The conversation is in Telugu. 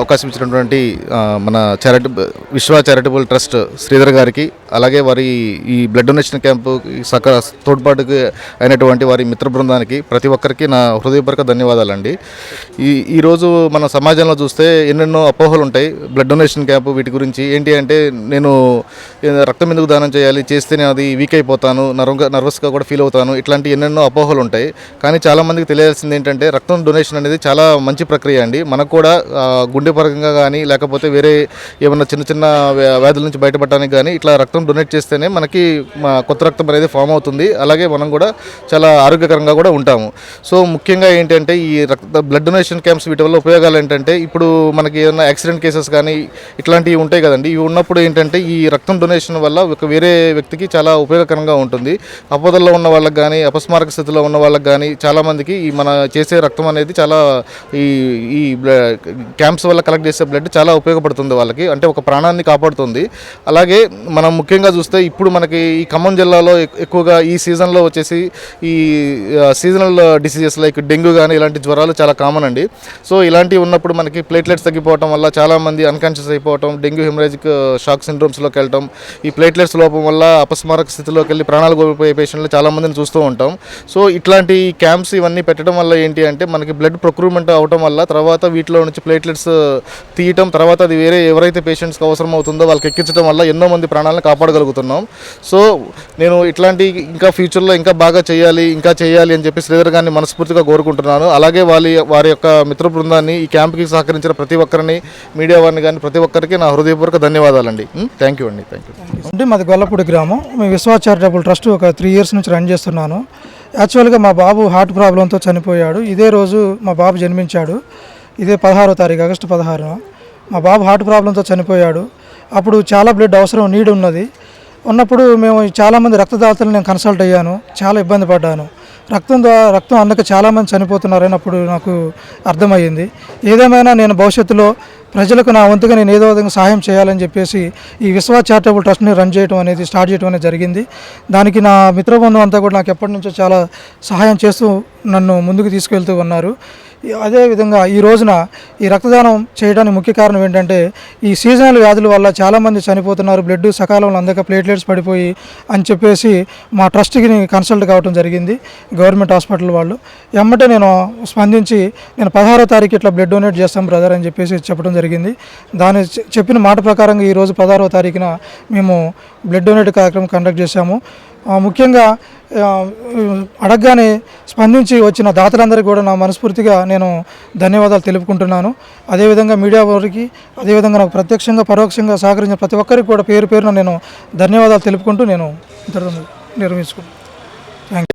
అవకాశం ఇచ్చినటువంటి మన చారిట విశ్వ చారిటబుల్ ట్రస్ట్ శ్రీధర్ గారికి అలాగే వారి ఈ బ్లడ్ డొనేషన్ క్యాంపు సక తోడ్పాటుకి అయినటువంటి వారి మిత్ర బృందానికి ప్రతి ఒక్కరికి నా హృదయపూర్వక ధన్యవాదాలండి. ఈ ఈరోజు మన సమాజంలో చూస్తే ఎన్నెన్నో అపోహలు ఉంటాయి బ్లడ్ డొనేషన్ క్యాంపు వీటి గురించి. ఏంటి అంటే నేను రక్తం ఎందుకు దానం చేయాలి చేస్తే నేను అది వీక్ అయిపోతాను నర్వగా నర్వస్గా కూడా ఫీల్ అవుతాను ఇట్లాంటి ఎన్నెన్నో అపోహలు ఉంటాయి. కానీ చాలామందికి తెలియాల్సింది ఏంటంటే రక్తం డొనేషన్ అనేది చాలా మంచి ప్రక్రియ అండి. మనకు కూడా గుండె గుండె పరంగా కానీ లేకపోతే వేరే ఏమన్నా చిన్న చిన్న వ్యా- వ్యాధుల నుంచి బయటపడడానికి కానీ ఇట్లా రక్తం డొనేట్ చేస్తేనే మనకి కొత్త రక్తం అనేది ఫామ్ అవుతుంది. అలాగే మనం కూడా చాలా ఆరోగ్యకరంగా కూడా ఉంటాము. సో ముఖ్యంగా ఏంటంటే ఈ రక్త బ్లడ్ డొనేషన్ క్యాంప్స్ వీటి వల్ల ఉపయోగాలు ఏంటంటే ఇప్పుడు మనకి ఏదైనా యాక్సిడెంట్ కేసెస్ కానీ ఇట్లాంటివి ఉంటాయి కదండి. ఇవి ఉన్నప్పుడు ఏంటంటే ఈ రక్తం డొనేషన్ వల్ల ఒక వేరే వ్యక్తికి చాలా ఉపయోగకరంగా ఉంటుంది. అపోదల్లో ఉన్న వాళ్ళకి కానీ అపస్మారక స్థితిలో ఉన్న వాళ్ళకి కానీ చాలామందికి ఈ మన చేసే రక్తం అనేది చాలా ఈ ఈ క్యాంప్స్ వల్ల కలెక్ట్ చేసే బ్లడ్ చాలా ఉపయోగపడుతుంది వాళ్ళకి. అంటే ఒక ప్రాణాన్ని కాపాడుతుంది. అలాగే మనం ముఖ్యంగా చూస్తే ఇప్పుడు మనకి ఈ ఖమ్మం జిల్లాలో ఎక్కువగా ఈ సీజన్లో వచ్చేసి ఈ సీజనల్ డిసీజెస్ లైక్ డెంగ్యూ కానీ ఇలాంటి జ్వరాలు చాలా కామన్ అండి. సో ఇలాంటివి ఉన్నప్పుడు మనకి ప్లేట్లెట్స్ తగ్గిపోవడం వల్ల చాలామంది అన్కాన్షియస్ అయిపోవటం డెంగ్యూ హెమరేజిక్ షాక్ సిండ్రోమ్స్లోకి వెళ్ళటం ఈ ప్లేట్లెట్స్ లోపం వల్ల అపస్మారక స్థితిలోకి వెళ్ళి ప్రాణాలు కోల్పోయే పేషెంట్లు చాలామందిని చూస్తూ ఉంటాం. సో ఇట్లాంటి క్యాంప్స్ ఇవన్నీ పెట్టడం వల్ల ఏంటి అంటే మనకి బ్లడ్ ప్రొక్రూట్మెంట్ అవటం వల్ల తర్వాత వీటిలో నుంచి ప్లేట్లెట్స్ తీయటం తర్వాత అది వేరే ఎవరైతే పేషెంట్స్కి అవసరం అవుతుందో వాళ్ళకి ఎక్కించడం వల్ల ఎన్నో మంది ప్రాణాలను కాపాడగలుగుతున్నాం. సో నేను ఇట్లాంటి ఇంకా ఫ్యూచర్లో ఇంకా బాగా చేయాలి ఇంకా చేయాలి అని చెప్పి శ్రీధర్ గారిని మనస్ఫూర్తిగా కోరుకుంటున్నాను. అలాగే వాళ్ళ వారి యొక్క మిత్ర బృందాన్ని ఈ క్యాంప్కి సహకరించిన ప్రతి ఒక్కరిని మీడియా వారిని కానీ ప్రతి ఒక్కరికి నా హృదయపూర్వక ధన్యవాదాలు అండి థ్యాంక్ యూ అండి థ్యాంక్ యూ అంటే మాది గొల్లపూడి గ్రామం. మేము విశ్వ చారిటబుల్ ట్రస్ట్ ఒక త్రీ ఇయర్స్ నుంచి రన్ చేస్తున్నాను. యాక్చువల్గా మా బాబు హార్ట్ ప్రాబ్లంతో చనిపోయాడు. ఇదే రోజు మా బాబు జన్మించాడు. ఇదే పదహారో తారీఖు ఆగస్టు పదహారున. మా బాబు హార్ట్ ప్రాబ్లంతో చనిపోయాడు. అప్పుడు చాలా బ్లడ్ అవసరం నీడ్ ఉన్నది. ఉన్నప్పుడు మేము చాలామంది రక్తదాతలు నేను కన్సల్ట్ అయ్యాను. చాలా ఇబ్బంది పడ్డాను. రక్తం ద్వారా రక్తం అందక చాలామంది చనిపోతున్నారని అప్పుడు నాకు అర్థమయ్యింది. ఏదేమైనా నేను భవిష్యత్తులో ప్రజలకు నా వంతుగా నేను ఏదో విధంగా సహాయం చేయాలని చెప్పేసి ఈ విశ్వ చారిటబుల్ ట్రస్ట్ని రన్ చేయడం అనేది స్టార్ట్ చేయడం అనేది జరిగింది. దానికి నా మిత్రబృందం అంతా కూడా నాకు ఎప్పటి నుంచో చాలా సహాయం చేస్తూ నన్ను ముందుకు తీసుకెళ్తూ ఉన్నారు. అదేవిధంగా ఈ రోజున ఈ రక్తదానం చేయడానికి ముఖ్య కారణం ఏంటంటే ఈ సీజనల్ వ్యాధుల వల్ల చాలామంది చనిపోతున్నారు బ్లడ్ సకాలంలో అందక ప్లేట్లెట్స్ పడిపోయి అని చెప్పేసి మా ట్రస్ట్కి కన్సల్ట్ కావడం జరిగింది గవర్నమెంట్ హాస్పిటల్ వాళ్ళు. ఎమ్మటే నేను స్పందించి నేను పదహారో తారీఖు ఇట్లా బ్లడ్ డొనేట్ చేస్తాం బ్రదర్ అని చెప్పేసి చెప్పడం జరిగింది. దాని చెప్పిన మాట ప్రకారంగా ఈరోజు పదహారో తారీఖున మేము బ్లడ్ డొనేట్ కార్యక్రమం కండక్ట్ చేశాము. ముఖ్యంగా అడగగానే స్పందించి వచ్చిన దాతలందరికీ కూడా నా మనస్ఫూర్తిగా నేను ధన్యవాదాలు తెలుపుకుంటున్నాను. అదేవిధంగా మీడియా వారికి అదేవిధంగా నాకు ప్రత్యక్షంగా పరోక్షంగా సహకరించిన ప్రతి ఒక్కరికి కూడా పేరు పేరున నేను ధన్యవాదాలు తెలుపుకుంటూ నేను నిర్వహించుకున్నాను.